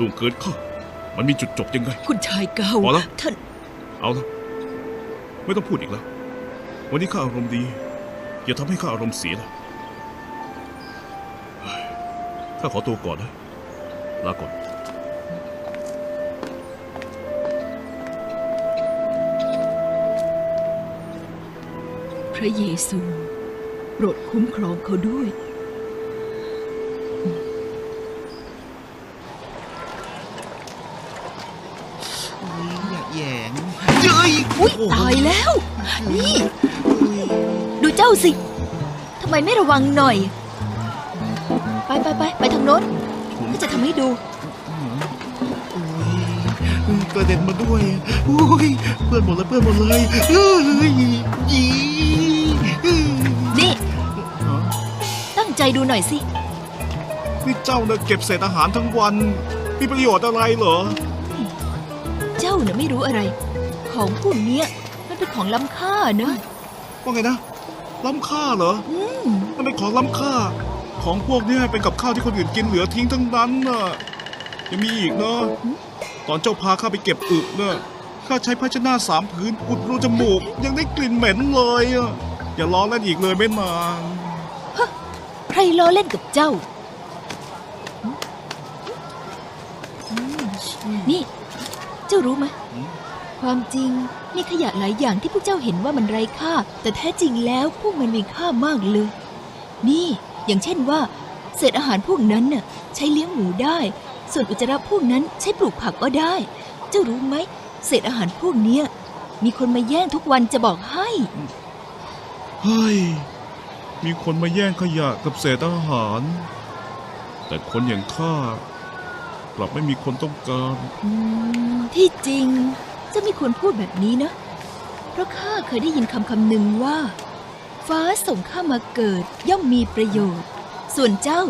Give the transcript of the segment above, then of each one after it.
ล่วงเกินข้ามันมีจุดจบยังไง คุณชายเก่าพอแล้ว ท่าน เอาละไม่ต้องพูดอีกแล้ว วันนี้ข้าอารมณ์ดี อย่าทำให้ข้าอารมณ์เสียละเฮ้ยข้าขอตัวก่อนนะลาก่อน พระเยซู โปรดคุ้มครองเขาด้วย สิทำไมไม่ระวังหน่อย ไปไปไปไปทางโน้นก็จะทำให้ดูกระเด็นมาด้วยอุ้ยเพื่อนหมดเลยเพื่อนหมดเลยเฮ้ยยีนี่ตั้งใจดูหน่อยสินี่เจ้าน่ะเก็บเศษอาหารทั้งวัน มีประโยชน์อะไรเหรอ เจ้าน่ะไม่รู้อะไร ของพวกเนี้ยมันเป็นของล้ำค่านะว่าไงนะ ล้ำค่าเหรออืมมันเป็นของล้ำค่า ของพวกเนี้ยเป็นกับข้าวที่คนอื่นกินเหลือทิ้งทั้งนั้นน่ะยังมีอีกเนาะตอนเจ้าพาข้าไปเก็บอึเน่ะข้าใช้ภาชนะสามพื้นอุดรูจมูก ยังได้กลิ่นเหม็นเลยอะอย่าล้อเล่นอีกเลยไม่นานใครล้อเล่นกับเจ้า นี่ เจ้ารู้ไหม ความจริงมีขยะหลายอย่างที่พวกเจ้าเห็นว่ามันไร้ค่า แต่แท้จริงแล้วพวกมันมีค่ามากเลย นี่ อย่างเช่นว่า เศษอาหารพวกนั้นน่ะใช้เลี้ยงหมูได้ ส่วนอุจจาระพวกนั้นใช้ปลูกผักก็ได้ เจ้ารู้ไหมเศษอาหารพวกเนี้ยมีคนมาแย่งทุกวันจะบอกให้เฮ้ยมีคนมาแย่งขยะกับเศษอาหาร แต่คนอย่างข้ากลับไม่มีคนต้องการอืมที่จริงเจะไม่ควรพูดแบบนี้นะ เพราะข้าเคยได้ยินคำคำหนึ่งว่า ฟ้าส่งข้ามาเกิดย่อมมีประโยชน์ ส่วนเจ้า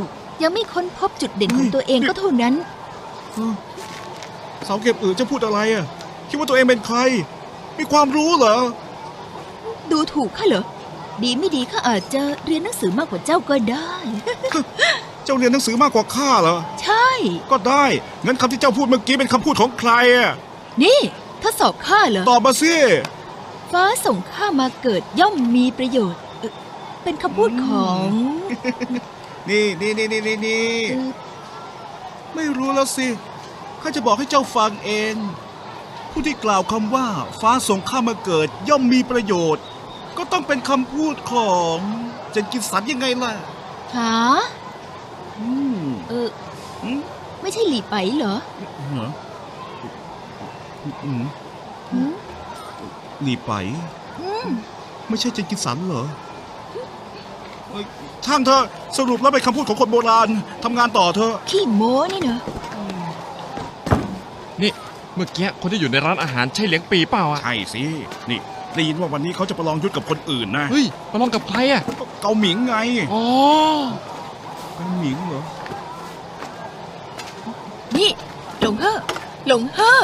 ยังไม่ค้นพบจุดเด่นของตัวเองก็เท่านั้นเสาเก็บอึจะพูดอะไรอะ คิดว่าตัวเองเป็นใคร มีความรู้เหรอ ดูถูกข้าเหรอ ดีไม่ดีข้าอาจจะเรียนหนังสือมากกว่าเจ้าก็ได้ เจ้าเรียนหนังสือมากกว่าข้าเหรอ ใช่ ก็ได้ งั้นคำที่เจ้าพูดเมื่อกี้เป็นคำพูดของใครอะ นี่ ทดสอบข้าเหรอ ตอบมาสิ ฟ้าส่งข้ามาเกิดย่อมมีประโยชน์เอ่อเป็นคำพูดของ นี่นี่นี่นี่นี่นี่เอ่อไม่รู้แล้วสิ ข้าจะบอกให้เจ้าฟังเอง ผู้ที่กล่าวคำว่า ฟ้าส่งข้ามาเกิดย่อมมีประโยชน์ ก็ต้องเป็นคำพูดของเจนกินสันยังไงล่ะ หา อืมเออ อืม ไม่ใช่หลีไปเหรอ เหรอ อืมหืมหลีไป อืมไม่ใช่เจนกินสันเหรอเอ้ยช่างเถอะสรุปแล้วเป็นคำพูดของคนโบราณทำงานต่อเถอะขี้โม้นี่เนอะนี่เมื่อกี้คนที่อยู่ในร้านอาหารใช่เลี้ยงปีเปล่าอะใช่สิ นี่ได้ยินว่าวันนี้เขาจะประลองยุทธกับคนอื่นนะเฮ้ยมาลองกับใครอะก็เกาหมิงไงอ๋อเกาหมิงเหรอ นี่หลงเฮ่อหลงเฮ่อ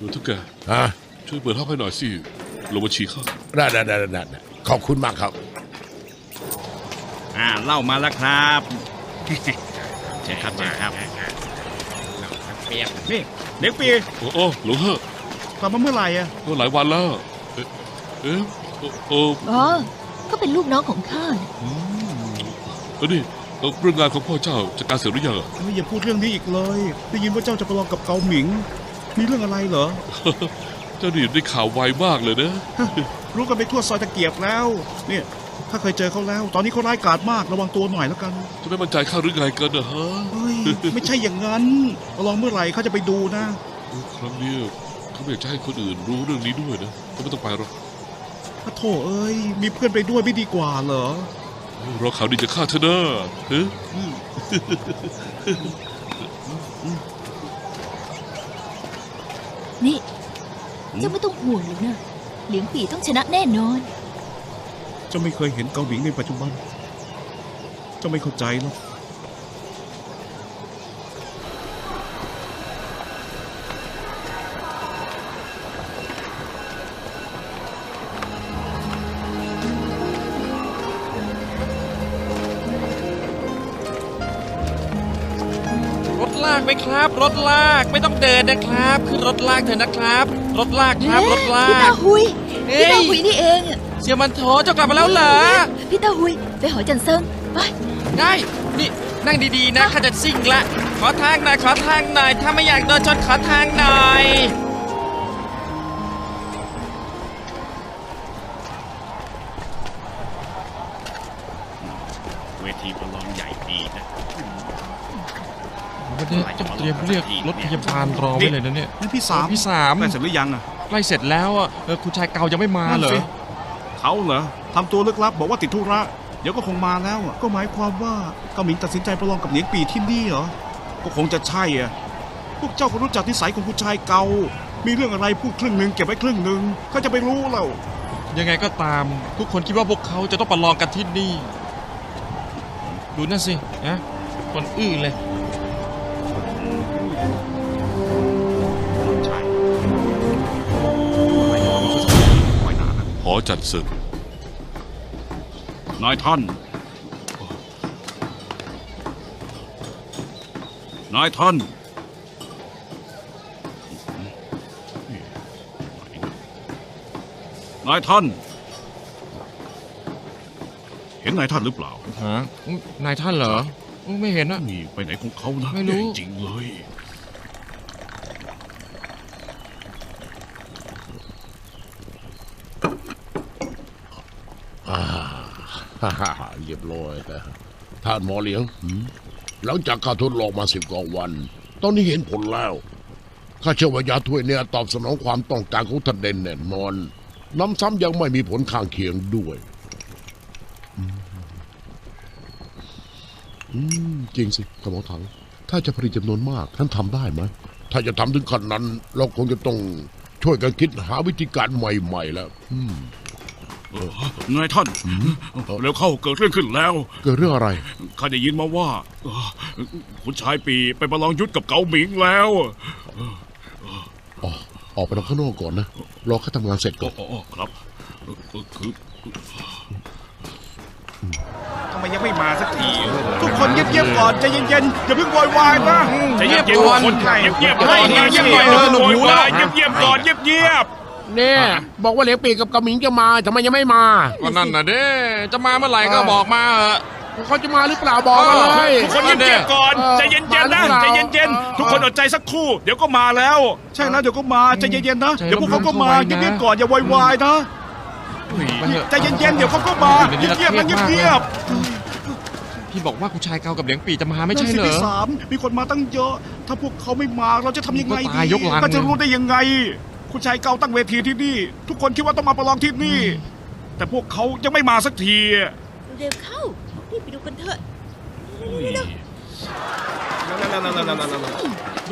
ดูทุกแกฮะช่วยเปิดห้องให้หน่อยสิลงบัญชีข้าได้ได้ได้ได้ได้ขอบคุณมากครับ อ่าเล่ามาแล้วครับใช่ครับใช่ครับนี่เด็กปีโอ้โอ้หลวงเฮอะกลับมาเมื่อไหร่อะก็หลายวันแล้ว เอ๊ะเอ๊ะโอ้โอ้อ๋อก็เป็นลูกน้องของข้าน่ะอืมเออนี่เออเรื่องงานของพ่อเจ้าจัดการเสร็จหรือยังอะเฮ้ยอย่าพูดเรื่องนี้อีกเลย ได้ยินว่าเจ้าจะประลองกับเกาหมิง มีเรื่องอะไรเหรอ เจ้านี่ได้ข่าวไวมากเลยนะ รู้กันไปทั่วซอยตะเกียบแล้ว เนี่ยข้าเคยเจอเขาแล้ว ตอนนี้เขาร้ายกาจมากระวังตัวหน่อยแล้วกัน จะไม่มั่นใจข้าหรือไงกันนะฮะเฮ้ยไม่ใช่อย่างนั้นประลองเมื่อไหร่เขาจะไปดูนะเออครั้งเนี้ยเขาไม่อยากจะให้คนอื่นรู้เรื่องนี้ด้วยนะก็ไม่ต้องไปหรอกพระโถเอ้ย มีเพื่อนไปด้วยไม่ดีกว่าเหรอรอข่าวดีจะฆ่าเธอเนอะเฮ้ย นี่เจ้าไม่ต้องห่วงหรอกนะเหลียงปีต้องชนะแน่นอน เจ้าไม่เคยเห็นเกาหลิงในปัจจุบัน เจ้าไม่เข้าใจหรอก ไหมครับ รถลากไม่ต้องเดินนะครับขึ้นรถลากเถอะนะครับ รถลากครับรถลาพี่ตากหุยเฮ้พี่ตายหุยนี่เองอะเสียมันโถเจ้ากลับมาแล้วเหรอ พี่ตาหุยไปหอจันเซิงไปได้ นี่นั่งดีๆนะข้าจะซิ่งละ ขอทางหน่อยขอทางหน่อย ถ้าไม่อยากโดนชนขอทางหน่อย วันนี้ต้องเตรียมเรียกรถพยาบาลรอไว้เลยนะเนี่ยนี่พี่สามพี่สามใกล้เสร็จหรือยังอะใกล้เสร็จแล้วอะเออคุณชายเก่ายังไม่มาเหรนั่นอสิเขาเหรอทำตัวลึกลับบอกว่าติดธุระเดี๋ยวก็คงมาแล้วอะก็หมายความว่าเกาหมิงตัดสินใจประลองกับเหนียงปีที่นี่เหรอก็คงจะใช่อะพวกเจ้าก็รู้จักนิสัยของผู้ชายเก่ามีเรื่องอะไรพูดครึ่งหนึ่งเก็บไว้ครึ่งหนึ่งเขาจะไปรู้แล้วยังไงก็ตาม ทุกคนคิดว่าพวกเขาจะต้องประลองกันที่นี่ ดูนั่นสินะคนอื้อเลย ใช่ไว้นานนะหอจัดศึก นายท่าน นายท่านนายท่าน เห็นนายท่านหรือเปล่า ฮะอุ๊ยนายท่านเหรออุ๊ยไม่เห็นอะนี่ไปไหนของเขานะไม่รู้ แย่จริงเลย ฮ่าเรียบร้อยท่านหมอเลี้ยง หลังจากข้าทดลองมาสิบกว่าวัน ตอนนี้เห็นผลแล้วข้าเชื่อว่ายาถ้วยเนี่ยตอบสนองความต้องการของท่านเด่นแน่นอนน้ำซ้ำยังไม่มีผลข้างเคียงด้วยอืมจริงสิขมอถัง ถ้าจะผลิตจำนวนมากท่านทำได้ไหมถ้าจะทำถึงขนาดนั้น เราคงจะต้องช่วยกันคิดหาวิธีการใหม่ ๆ แล้วอืม นายท่านเร็วเข้าเกิดเรื่องขึ้นแล้ว เกิดเรื่องอะไรข้าได้ยินมาว่าเอ่อคุณชายปีไปประลองยุทธกับเกาหมิงแล้วอ๋อออกไปรอข้างนอกก่อนนะรอข้าทำงานเสร็จก่อ๋ออนอ๋อครับเอ่อเอ่อคือทำไมยังไม่มาสักที ทุกคนเงียบๆก่อนใจเย็นๆอย่าเพิ่งโวยวายนะใจเย็นเงียบก่อนๆคนไข้เงียบๆให้เงีเงียยบบๆๆหน่อยเดี๋ยวสนุกโวหูยแล้ววายเงียบๆก่อนเงียบ เนี่ย บอกว่าเหลียงปีกับกระหมิงจะมาทำไมยังไม่มาก็นั่นน่ะเด้จะมาเมื่อไหร่ก็บอกมาเถอะ เขาจะมาหรือเปล่าบอกมาเลยๆทุกคนเงียบๆก่อนเออใจเย็นๆนะมาหรือเปล่าใจเย็นเออ ๆ ทุกคนอดใจสักครู่ เดี๋ยวก็มาแล้ว ใช่แล้วเดี๋ยวก็มาใจเย็นๆนะเดี๋ยวพวกเขาก็มาเงียบๆก่อนอย่าโวยวายนะมาเถอะใจเย็นๆเดี๋ยวเขาก็มาอยู่ในนี้เงียบๆเรานะเครียดมากเงียบพี่บอกว่าคุณชายเก่ากับเหลียงปีจะมาๆไม่ใช่นั่นสิเหรอพี่สามมีคนมาตั้งเยอะ ถ้าพวกเขาไม่มาเราจะทำยังไงก็ดีตายยกลัง ก็จะรู้ได้ยังไง คุณชายเก่าตั้งเวทีที่นี่ ทุกคนคิดว่าต้องมาประลองที่นี่ แต่พวกเขายังไม่มาสักทีเร็วเข้ารีบไปดูกันเถอะเดี๋ย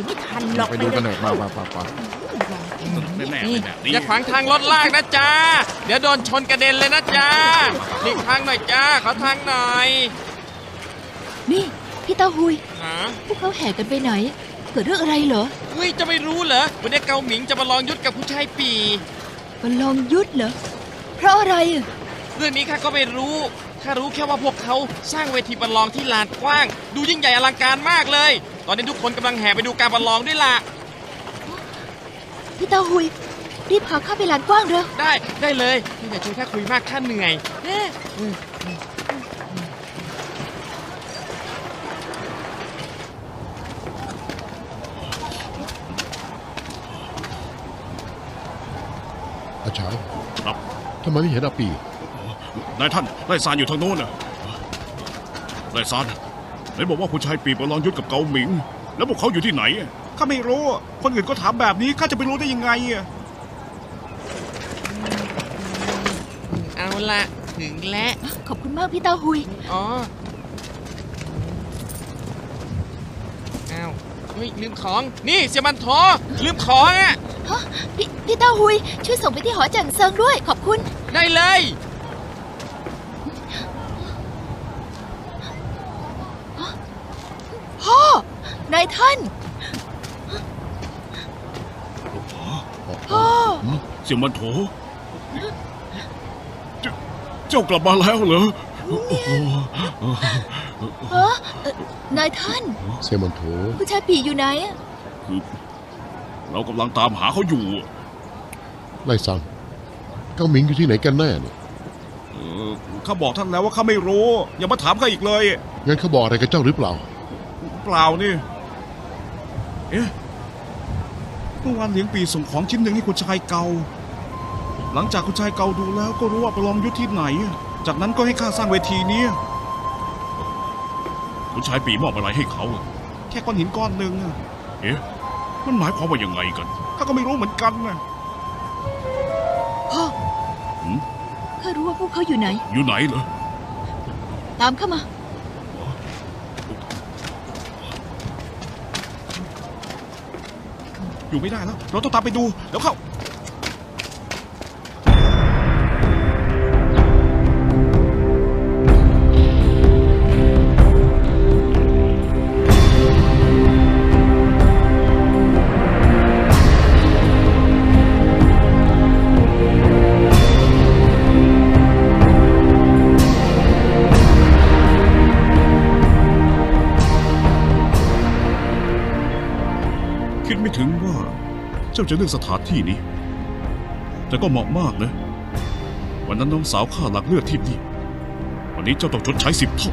วไม่ทันหรอกไปดูกันหน่อยมามามามาแน่ๆนี่แบบนี้อย่าขวางทางรถลากนะจ๊ะเดี๋ยวโดนชนกระเด็นเลยนะจ๊ะหลีกทางหน่อยจ้าขอทางหน่อย นี่ พี่เต้าหุยหาพวกเขาแห่กันไปไหนเกิดเรื่องอะไรเหรอเฮ้ยจะไม่รู้เหรอวันนี้เกาหมิงจะมาลองยุทธกับคุณชายปีประลองยุทธเหรอเพราะอะไรอะเรื่องนี้ข้าก็ไม่รู้ข้ารู้แค่ว่าพวกเขาสร้างเวทีประลองที่ลานกว้าง ดูยิ่งใหญ่อลังการมากเลย ตอนนี้ทุกคนกำลังแห่ไปดูการประลองด้วยล่ะพี่เต้าหุยรีบพาข้าไปลานกว้างเร็วได้ได้เลยไม่อยากชวนข้าคุยมากข้าเหนื่อยเอ๊ะ อาชาย ครับ ทำไมไม่เห็นอาปีนายท่านไล่ซานอยู่ทางโน้นน่ะไล่ซานไหนบอกว่าคุณชายปีประลองยุทธกับเกาหมิง แล้วพวกเขาอยู่ที่ไหนข้าไม่รู้ คนอื่นก็ถามแบบนี้ข้าจะไปรู้ได้ยังไงอะเอาละถึงแล้วขอบคุณมากพี่เต้าหุย อ๋อ อ้าว เฮ้ยลืมของ นี่เสียมันโถลืมของอะฮะพี่พี่เต้าหุย ช่วยส่งไปที่หอจันเซิงด้วย ขอบคุณ ได้เลย พ่อ นายท่าน พ่อ เสี่ยวมันโถเจ้าเจ้ากลับมาแล้วเหรอโอ้โหฮะ เอ่อนายท่าน เซมันโถผู้ชายปีอยู่ไหนอะคือเรากำลังตามหาเขาอยู่ไล่ซังเกาหมิงอยู่ที่ไหนกันแน่เนี่ยเออข้าบอกท่านแล้วว่าข้าไม่รู้ อย่ามาถามข้าอีกเลย งั้นเขาบอกอะไรกับเจ้าหรือเปล่า เปล่านี่ เอ๊ะเมื่อวานเลี้ยงปีส่งของชิ้นหนึ่งให้คุณชายเกา หลังจากคุณชายเกาดูแล้วก็รู้ว่าประลองยุทธที่ไหน จากนั้นก็ให้ข้าสร้างเวทีนี้คุณชายปีมอบอะไรให้เขาแค่ก้อนหินก้อนหนึ่งอะเอ๊ะมันหมายความว่ายังไงกันข้าก็ไม่รู้เหมือนกันนะพ่อหืมข้ารู้ว่าพวกเขาอยู่ไหน อยู่ไหนเหรอ ตามเข้ามา อยู่ไม่ได้แล้ว เราต้องตามไปดู แล้วเข้า จะเลือกสถานที่นี้ แต่ก็เหมาะมากนะวันนั้นน้องสาวข้าหลักเลือดที่นี่ วันนี้เจ้าต้องชดใช้สิบเท่า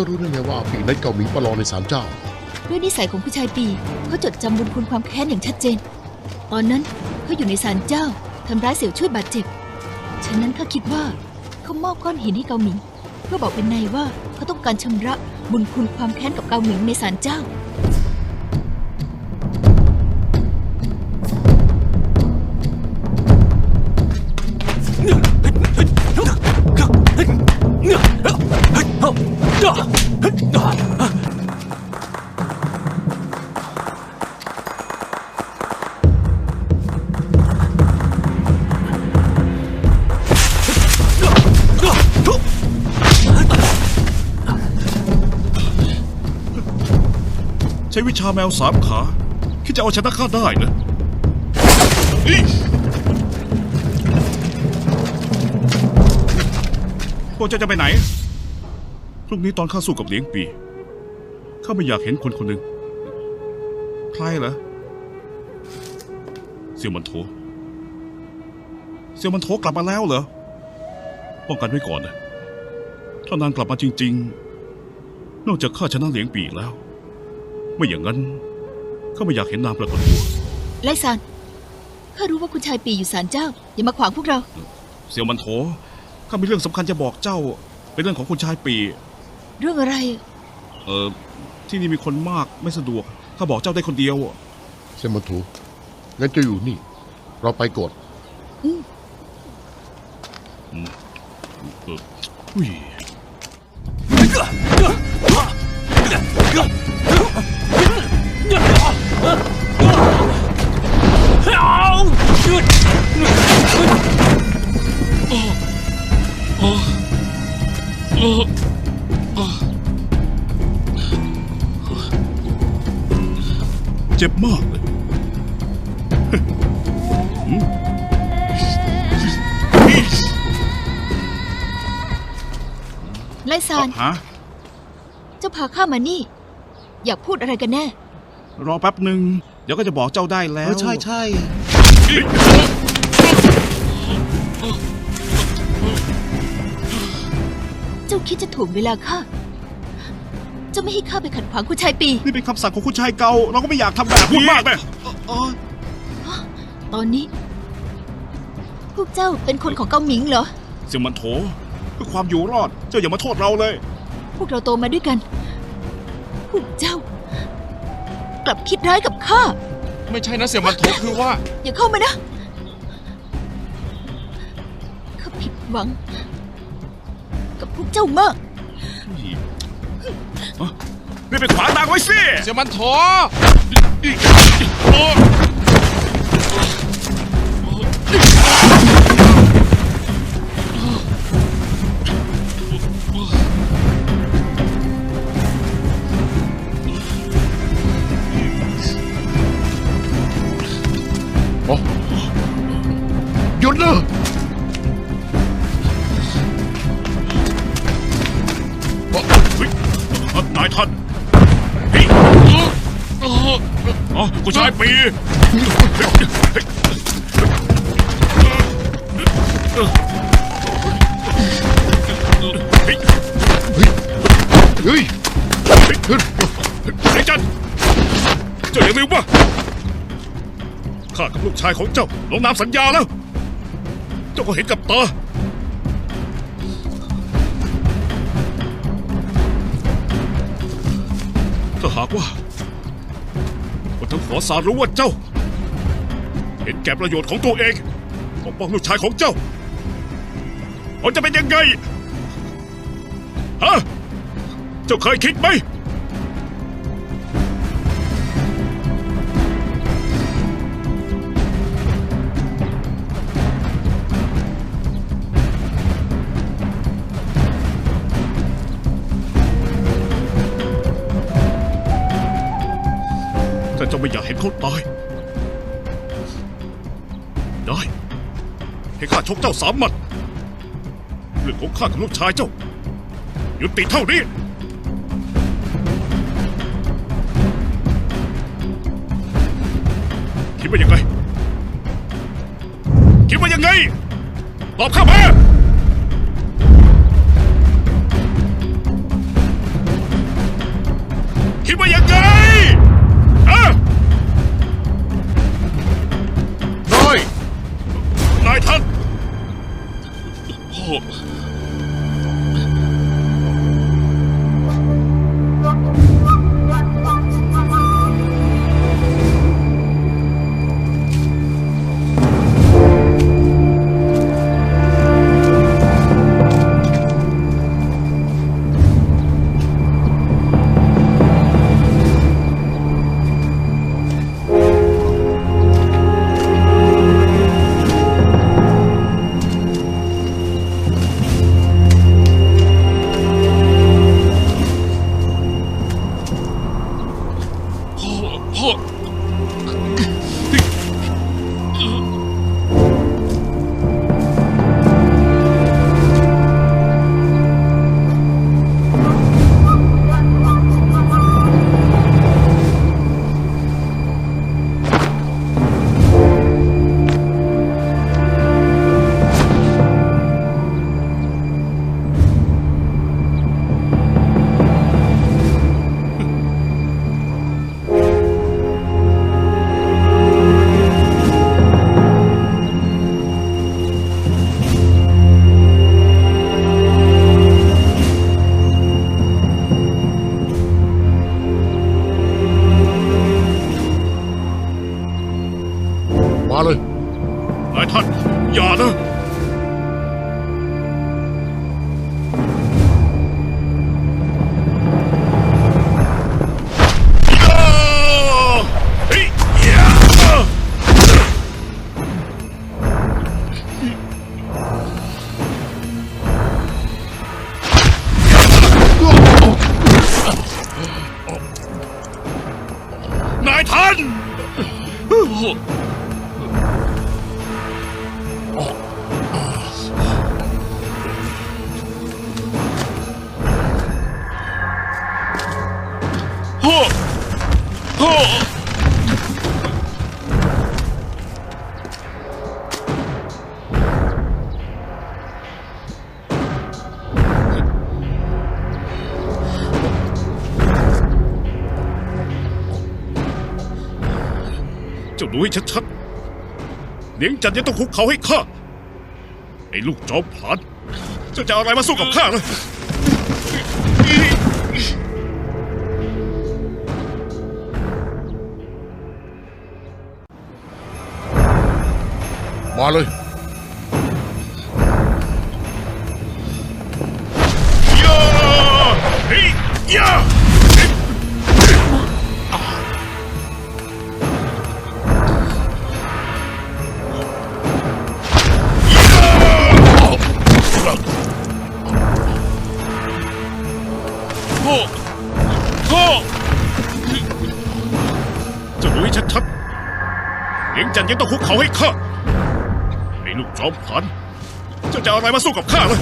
จ้ารู้ได้ไงว่าปีนั้นเกาหมิงประลองในศาลเจ้า ด้วยนิสัยของผู้ชายปีเขาจดจำบุญคุณความแค้นอย่างชัดเจน ตอนนั้นเขาอยู่ในศาลเจ้าทำร้ายเสี่ยวช่วยบาดเจ็บ ฉะนั้นข้าคิดว่าเขามอบก้อนหินให้เกาหมิงเพื่อบอกเป็นในว่าเขาต้องการชำระบุญคุณความแค้นกับเกาหมิงในศาลเจ้า ชาแมวสามขาคิดจะเอาชนะข้าได้นะอีพวกเจ้าจะไปไหน พรุ่งนี้ตอนข้าสู้กับเลี้ยงปี ข้าไม่อยากเห็นคนคนหนึ่งใครเหรอเสี่ยวมันโถเสี่ยวมันโถกลับมาแล้วเหรอ ป้องกันไว้ก่อนนะ ถ้านางกลับมาจริง ๆ นอกจากข้าชนะเลี้ยงปีแล้ว ไม่อย่างนั้นข้าไม่อยากเห็นนางปรากฏตัวไล่ซานข้ารู้ว่าคุณชายปีอยู่ศาลเจ้า อย่ามาขวางพวกเรา เสี่ยวมันโถข้ามีเรื่องสำคัญจะบอกเจ้า เป็นเรื่องของคุณชายปี เรื่องอะไร เออที่นี่มีคนมากไม่สะดวกข้าบอกเจ้าได้คนเดียว เซมันโถงั้นเจะอยู่นี่ เราไปกดเอออุ้ย เจ็บมากเลยไล่ซานฮะเจ้าพาข้ามานี่ อยากพูดอะไรกันแน่ รอแป๊บหนึ่งเดี๋ยวก็จะบอกเจ้าได้แล้เอวอใช่ใช่เจ้าคิดจะถ่วงเวลาข้าเจ้าไม่ให้ข้าไปขัดขวางคุณชายปี นี่เป็นคำสั่งของคุณชายเก่าเราก็ไม่อยากทำแบบนี้พูดมากเลยตอนนี้ พวกเจ้าเป็นคนของเกาหมิงเหรอ เสี่ยวมันโถเพื่อความอยู่รอด เจ้าอย่ามาโทษเราเลย พวกเราโตมาด้วยกัน พวกเจ้า กลับคิดร้ายกับข้า ไม่ใช่นะเสี่ยวมันโถคือว่า อย่าเข้ามานะ ข้าผิดหวัง กับพวกเจ้ามาก นี่ไปขวางทางไว้สิ เสี่ยวมันโถห จันเจ้าอย่าลืมว่าข้ากับลูกชายของเจ้าลงนามสัญญาแล้ว เจ้าก็เห็นกับตาถ้าหากว่าคนทั้งขอสารรู้ว่าเจ้า เห็นแก่ประโยชน์ของตัวเองปกป้องลูกชายของเจ้าผลจะเป็นยังไงฮะเจ้าเคยคิดไหม เจ้าไม่อยากเห็นเขาตาย ได้ ให้ข้าชกเจ้าสามหมัดเรื่องของข้ากับลูกชายเจ้า ยุติเท่านี้คิดว่ายังไง คิดว่ายังไง ตอบข้ามา พ่ อ เจ้ให้ชัดเนียงจันยังต้องคุกเขาให้ข้าไอ้ลูกจอมผานจะจะอะไรมาสู้กับข้าเลยมาเลย ยังต้องคุกเขาให้ข้าไอ้ลูกจอมพันเจะจะเอาอะไรมาสู้กับข้าเลย